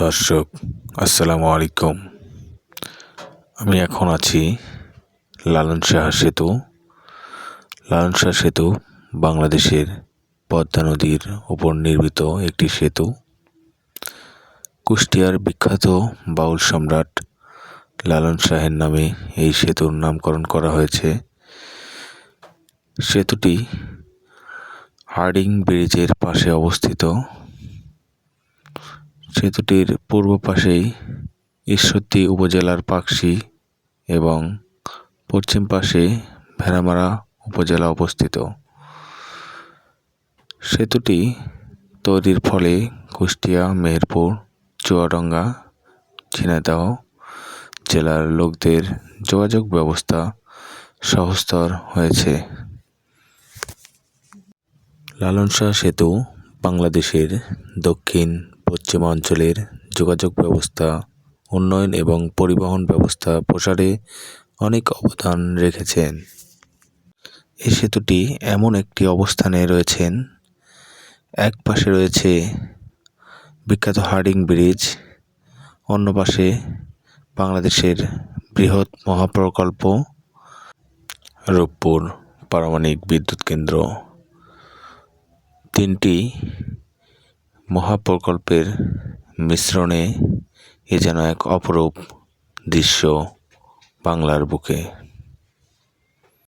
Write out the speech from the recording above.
দর্শক, আসসালামু আলাইকুম। আমি এখন আছি লালন শাহ সেতু। লালন শাহ সেতু বাংলাদেশের পদ্মা নদীর উপর নির্মিত একটি সেতু। কুষ্টিয়ার বিখ্যাত বাউল সম্রাট লালন শাহের নামে এই সেতুর নামকরণ করা হয়েছে। সেতুটি হার্ডিং ব্রিজের পাশে অবস্থিত। সেতুটির পূর্ব পাশেই ঈশ্বরদী উপজেলার পাকশি এবং পশ্চিম পাশে ভেড়ামারা উপজেলা অবস্থিত। সেতুটি তৈরির ফলে কুষ্টিয়া, মেহেরপুর, চুয়াডাঙ্গা, ঝিনাইদহ জেলার লোকদের যোগাযোগ ব্যবস্থা সহজতর হয়েছে। লালন শাহ সেতু বাংলাদেশের দক্ষিণ পশ্চিমাঞ্চলের যোগাযোগ ব্যবস্থা, উন্নয়ন এবং পরিবহন ব্যবস্থা প্রসারে অনেক অবদান রেখেছেন। এই সেতুটি এমন একটি অবস্থানে রয়েছেন। এক পাশে রয়েছে বিখ্যাত হার্ডিং ব্রিজ, অন্য পাশে বাংলাদেশের বৃহৎ মহাপ্রকল্প, রূপপুর পারমাণবিক বিদ্যুৎ কেন্দ্র। তিনটি মহাপ্রকল্পের মিশ্রণে এ যেন এক অপরূপ দৃশ্য বাংলার বুকে